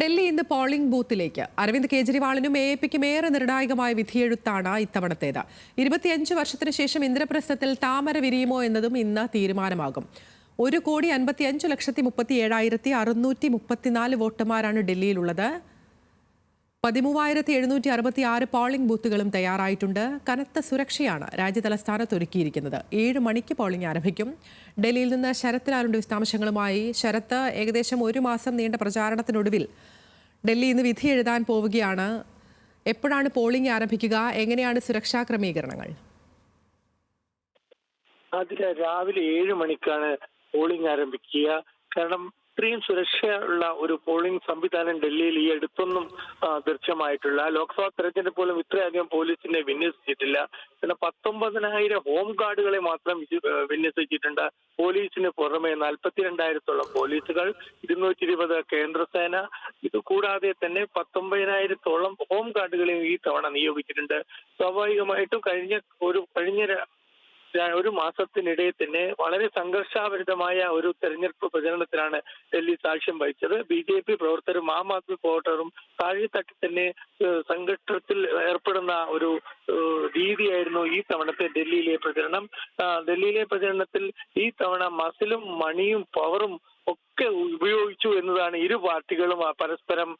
ഡൽഹി ഇന്ന് പോളിംഗ് ബൂത്തിലേക്ക്. അരവിന്ദ് കെജ്രിവാളിനും എ പിക്കും ഏറെ നിർണായകമായ വിധിയെഴുത്താണ് ഇത്തവണത്തേത്. ഇരുപത്തിയഞ്ച് വർഷത്തിന് ശേഷം ഇന്ദ്രപ്രസ്ഥത്തിൽ താമര വിരിയുമോ എന്നതും ഇന്ന് തീരുമാനമാകും. ഒരു കോടി അൻപത്തിയഞ്ച് ലക്ഷത്തി മുപ്പത്തി ഏഴായിരത്തി അറുന്നൂറ്റി മുപ്പത്തിനാല് വോട്ടർമാരാണ് ഡൽഹിയിലുള്ളത്. പതിമൂവായിരത്തി എഴുന്നൂറ്റി അറുപത്തി ആറ് പോളിംഗ് ബൂത്തുകളും തയ്യാറായിട്ടുണ്ട്. കനത്ത സുരക്ഷയാണ് രാജ്യതലസ്ഥാനത്ത് ഒരുക്കിയിരിക്കുന്നത് ഏഴ് മണിക്ക് പോളിംഗ് ആരംഭിക്കും. ഡൽഹിയിൽ നിന്ന് ശരത് ലാലുണ്ട് വിശദാംശങ്ങളുമായി ശരത്ത് ഏകദേശം ഒരു മാസം നീണ്ട പ്രചാരണത്തിനൊടുവിൽ ഡൽഹി ഇന്ന് വിധി എഴുതാൻ പോവുകയാണ്. എപ്പോഴാണ് പോളിംഗ് ആരംഭിക്കുക? എങ്ങനെയാണ് സുരക്ഷാ ക്രമീകരണങ്ങൾ? അതിലെ രാവിലെ ഏഴ് മണിക്കാണ് പോളിംഗ് ആരംഭിക്കുക. കാരണം ഇത്രയും സുരക്ഷയുള്ള ഒരു പോളിംഗ് സംവിധാനം ഡൽഹിയിൽ ഈ അടുത്തൊന്നും ദൃശ്യമായിട്ടില്ല. ലോക്സഭാ തെരഞ്ഞെടുപ്പ് പോലും ഇത്രയധികം പോലീസിനെ വിന്യസിച്ചിട്ടില്ല. പിന്നെ പത്തൊമ്പതിനായിരം ഹോം ഗാർഡുകളെ മാത്രം വിന്യസിച്ചിട്ടുണ്ട്. പോലീസിന് പുറമെ നാൽപ്പത്തിരണ്ടായിരത്തോളം പോലീസുകൾ ഇരുന്നൂറ്റി ഇരുപത് കേന്ദ്രസേന. ഇത് കൂടാതെ തന്നെ പത്തൊമ്പതിനായിരത്തോളം ഹോം ഗാർഡുകളെയും ഈ തവണ നിയോഗിച്ചിട്ടുണ്ട്. സ്വാഭാവികമായിട്ടും കഴിഞ്ഞ ഒരു കഴിഞ്ഞ ഒരു മാസത്തിനിടെ തന്നെ വളരെ സംഘർഷാഭരിതമായ ഒരു തെരഞ്ഞെടുപ്പ് പ്രചരണത്തിനാണ് ഡൽഹി സാക്ഷ്യം വഹിച്ചത്. ബി ജെ പി പ്രവർത്തകരും ആം ആദ്മി പ്രവർത്തകരും താഴെത്തട്ടിൽ തന്നെ സംഘർഷത്തിൽ ഏർപ്പെടുന്ന ഒരു രീതിയായിരുന്നു ഈ തവണത്തെ ഡൽഹിയിലെ പ്രചരണം. ഡൽഹിയിലെ പ്രചരണത്തിൽ ഈ തവണ മസിലും മണിയും പവറും ഒക്കെ ഉപയോഗിച്ചു എന്നതാണ് ഇരു പാർട്ടികളും പരസ്പരം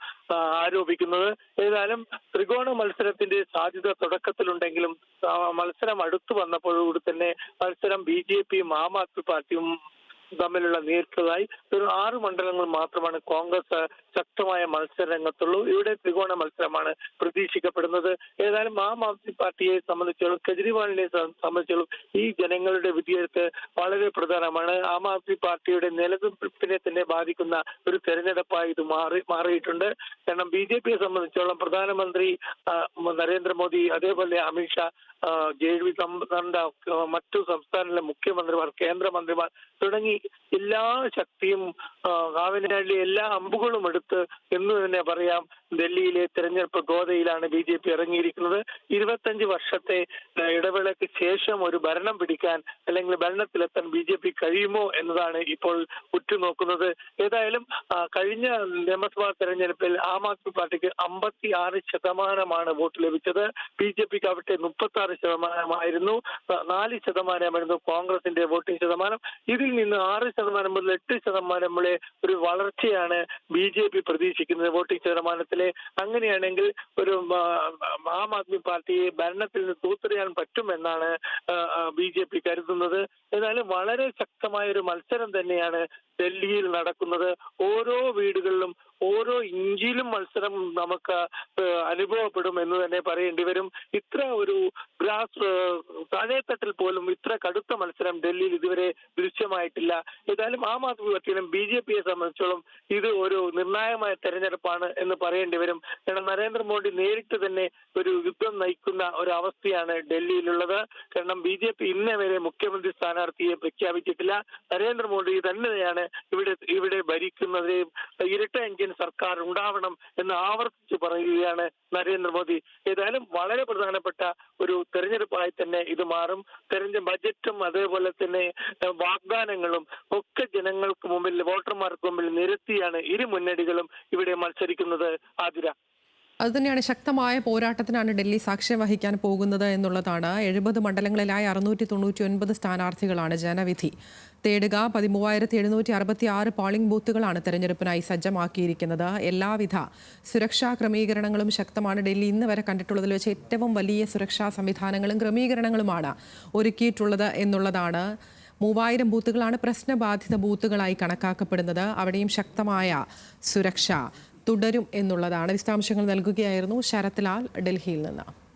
ആരോപിക്കുന്നത്. ഏതായാലും ത്രികോണ മത്സരത്തിന്റെ സാധ്യത തുടക്കത്തിലുണ്ടെങ്കിലും മത്സരം അടുത്തു വന്നപ്പോഴുകൂടി തന്നെ മത്സരം ബി ജെ പിയും ആം ആദ്മി പാർട്ടിയും തമ്മിലുള്ള നേരിട്ടതായി ഒരു ആറ് മണ്ഡലങ്ങൾ മാത്രമാണ് കോൺഗ്രസ് ശക്തമായ മത്സര രംഗത്തുള്ളൂ ഇവിടെ ത്രികോണ മത്സരമാണ് പ്രതീക്ഷിക്കപ്പെടുന്നത്. ഏതായാലും ആം ആദ്മി പാർട്ടിയെ സംബന്ധിച്ചോളം കെജ്രിവാളിനെ സംബന്ധിച്ചോളം ഈ ജനങ്ങളുടെ വിധിയെഴുത്ത് വളരെ പ്രധാനമാണ്. ആം ആദ്മി പാർട്ടിയുടെ നിലനിൽപ്പിനെ തന്നെ ബാധിക്കുന്ന ഒരു തെരഞ്ഞെടുപ്പായി ഇത് മാറി മാറിയിട്ടുണ്ട്. കാരണം ബി ജെ പിയെ സംബന്ധിച്ചോളം പ്രധാനമന്ത്രി നരേന്ദ്രമോദി അതേപോലെ അമിത്ഷാ ജെ വി സംബന്ധ മറ്റു സംസ്ഥാനങ്ങളിലെ മുഖ്യമന്ത്രിമാർ കേന്ദ്രമന്ത്രിമാർ തുടങ്ങി എല്ലാ ശക്തിയും കാവിനാടിലെ എല്ലാ അമ്പുകളും എടുത്ത് എന്ന് തന്നെ പറയാം. ഡൽഹിയിലെ തെരഞ്ഞെടുപ്പ് ഗോതയിലാണ് ബി ജെ പി ഇറങ്ങിയിരിക്കുന്നത്. ഇരുപത്തഞ്ച് വർഷത്തെ ഇടവേളയ്ക്ക് ശേഷം ഒരു ഭരണം പിടിക്കാൻ അല്ലെങ്കിൽ ഭരണത്തിലെത്താൻ ബി ജെ പി കഴിയുമോ എന്നതാണ് ഇപ്പോൾ ഉറ്റുനോക്കുന്നത്. ഏതായാലും കഴിഞ്ഞ നിയമസഭാ തെരഞ്ഞെടുപ്പിൽ ആം ആദ്മി പാർട്ടിക്ക് അമ്പത്തി ആറ് ശതമാനമാണ് വോട്ട് ലഭിച്ചത്. ബി ജെ പിക്ക് അവിടെ മുപ്പത്തി ആറ് ശതമാനമായിരുന്നു നാല് ശതമാനമായിരുന്നു കോൺഗ്രസിന്റെ വോട്ടിംഗ് ശതമാനം. ഇതിൽ നിന്ന് ആറ് ശതമാനം മുതൽ എട്ട് ശതമാനം വരെ ഒരു വളർച്ചയാണ് ബി ജെ പി പ്രതീക്ഷിക്കുന്നത്. വോട്ടിംഗ് ശതമാനത്തിലെ അങ്ങനെയാണെങ്കിൽ ഒരു ആ, ആദ്മി പാർട്ടിയെ ഭരണത്തിൽ നിന്ന് തൂത്തെറിയാൻ പറ്റുമെന്നാണ് ബി ജെ പി കരുതുന്നത്. എന്നാലും വളരെ ശക്തമായ ഒരു മത്സരം തന്നെയാണ് ഡൽഹിയിൽ നടക്കുന്നത്. ഓരോ വീടുകളിലും ഓരോ ഇഞ്ചിലും മത്സരം നമുക്ക് അനുഭവപ്പെടും എന്ന് തന്നെ പറയേണ്ടി വരും. ഇത്ര ഒരു ഗ്രാസ് താഴെത്തട്ടിൽ പോലും ഇത്ര കടുത്ത മത്സരം ഡൽഹിയിൽ ഇതുവരെ ദൃശ്യമായിട്ടില്ല. ഏതായാലും ആം ആദ്മി പാർട്ടിയിലും ബി ജെ പിയെ സംബന്ധിച്ചോളം ഇത് ഒരു നിർണായകമായ തെരഞ്ഞെടുപ്പാണ് എന്ന് പറയേണ്ടി വരും. കാരണം നരേന്ദ്രമോദി നേരിട്ട് തന്നെ ഒരു യുദ്ധം നയിക്കുന്ന ഒരു അവസ്ഥയാണ് ഡൽഹിയിലുള്ളത്. കാരണം ബി ജെ പി ഇന്നേ വരെ മുഖ്യമന്ത്രി സ്ഥാനാർത്ഥിയെ പ്രഖ്യാപിച്ചിട്ടില്ല. നരേന്ദ്രമോദി തന്നെയാണ് ഇവിടെ ഇവിടെ ഭരിക്കുന്നതിനെയും ഇരട്ട എഞ്ചിൻ സർക്കാർ ഉണ്ടാവണം എന്ന് ആവർത്തിച്ചു പറയുകയാണ് നരേന്ദ്രമോദി. ഏതായാലും വളരെ പ്രധാനപ്പെട്ട ഒരു തെരഞ്ഞെടുപ്പായി തന്നെ ഇത് മാറും. തെരഞ്ഞ ബജറ്റും അതേപോലെ തന്നെ വാഗ്ദാനങ്ങളും ഒക്കെ ജനങ്ങൾക്ക് മുമ്പിൽ വോട്ടർമാർക്ക് മുമ്പിൽ നിരത്തിയാണ് ഇരു മുന്നണികളും ഇവിടെ മത്സരിക്കുന്നത്. ആതിര. അതുതന്നെയാണ് ശക്തമായ പോരാട്ടത്തിനാണ് ഡൽഹി സാക്ഷ്യം വഹിക്കാൻ പോകുന്നത് എന്നുള്ളതാണ്. എഴുപത് മണ്ഡലങ്ങളിലായി അറുന്നൂറ്റി തൊണ്ണൂറ്റി ഒൻപത് സ്ഥാനാർത്ഥികളാണ് ജനവിധി. തേടുക പതിമൂവായിരത്തി എഴുന്നൂറ്റി അറുപത്തി ആറ് പോളിംഗ് ബൂത്തുകളാണ് തെരഞ്ഞെടുപ്പിനായി സജ്ജമാക്കിയിരിക്കുന്നത്. എല്ലാവിധ സുരക്ഷാ ക്രമീകരണങ്ങളും ശക്തമാണ് ഡൽഹി ഇന്ന് വരെ കണ്ടിട്ടുള്ളതിൽ വെച്ച് ഏറ്റവും വലിയ സുരക്ഷാ സംവിധാനങ്ങളും ക്രമീകരണങ്ങളുമാണ് ഒരുക്കിയിട്ടുള്ളത് എന്നുള്ളതാണ്. മൂവായിരം ബൂത്തുകളാണ് പ്രശ്നബാധിത ബൂത്തുകളായി കണക്കാക്കപ്പെടുന്നത്. അവിടെയും ശക്തമായ സുരക്ഷ. തുടരും എന്നുള്ളതാണ് വിശദാംശങ്ങൾ നൽകുകയായിരുന്നു ശരത് ലാൽ ഡൽഹിയിൽ നിന്ന്.